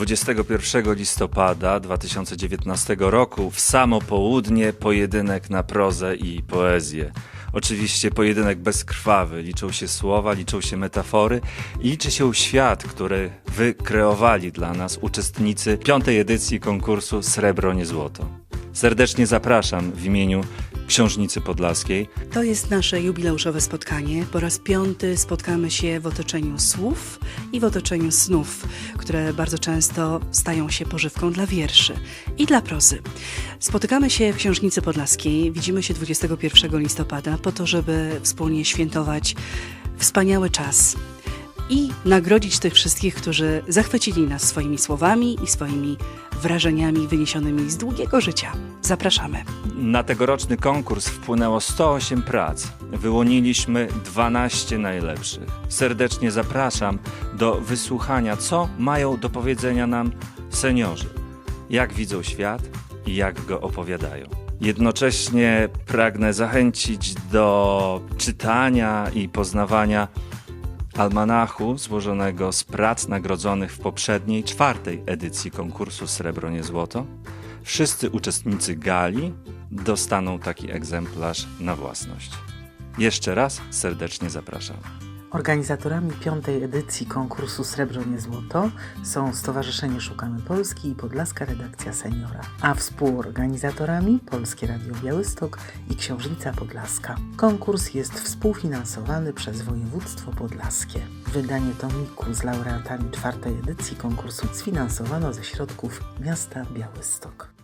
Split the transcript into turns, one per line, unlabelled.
21 listopada 2019 roku w samo południe pojedynek na prozę i poezję. Oczywiście pojedynek bezkrwawy, liczą się słowa, liczą się metafory i liczy się świat, który wykreowali dla nas uczestnicy piątej edycji konkursu Srebro nie Złoto. Serdecznie zapraszam w imieniu Książnicy Podlaskiej.
To jest nasze jubileuszowe spotkanie. Po raz piąty spotkamy się w otoczeniu słów i w otoczeniu snów, które bardzo często stają się pożywką dla wierszy i dla prozy. Spotykamy się w Książnicy Podlaskiej, widzimy się 21 listopada po to, żeby wspólnie świętować wspaniały czas i nagrodzić tych wszystkich, którzy zachwycili nas swoimi słowami i swoimi wrażeniami wyniesionymi z długiego życia. Zapraszamy.
Na tegoroczny konkurs wpłynęło 108 prac. Wyłoniliśmy 12 najlepszych. Serdecznie zapraszam do wysłuchania, co mają do powiedzenia nam seniorzy. Jak widzą świat i jak go opowiadają. Jednocześnie pragnę zachęcić do czytania i poznawania almanachu złożonego z prac nagrodzonych w poprzedniej, czwartej edycji konkursu Srebro nie Złoto. Wszyscy uczestnicy gali dostaną taki egzemplarz na własność. Jeszcze raz serdecznie zapraszam.
Organizatorami piątej edycji konkursu Srebro nie Złoto są Stowarzyszenie Szukamy Polski i Podlaska Redakcja Seniora, a współorganizatorami Polskie Radio Białystok i Książnica Podlaska. Konkurs jest współfinansowany przez województwo podlaskie. Wydanie tomiku z laureatami czwartej edycji konkursu sfinansowano ze środków miasta Białystok.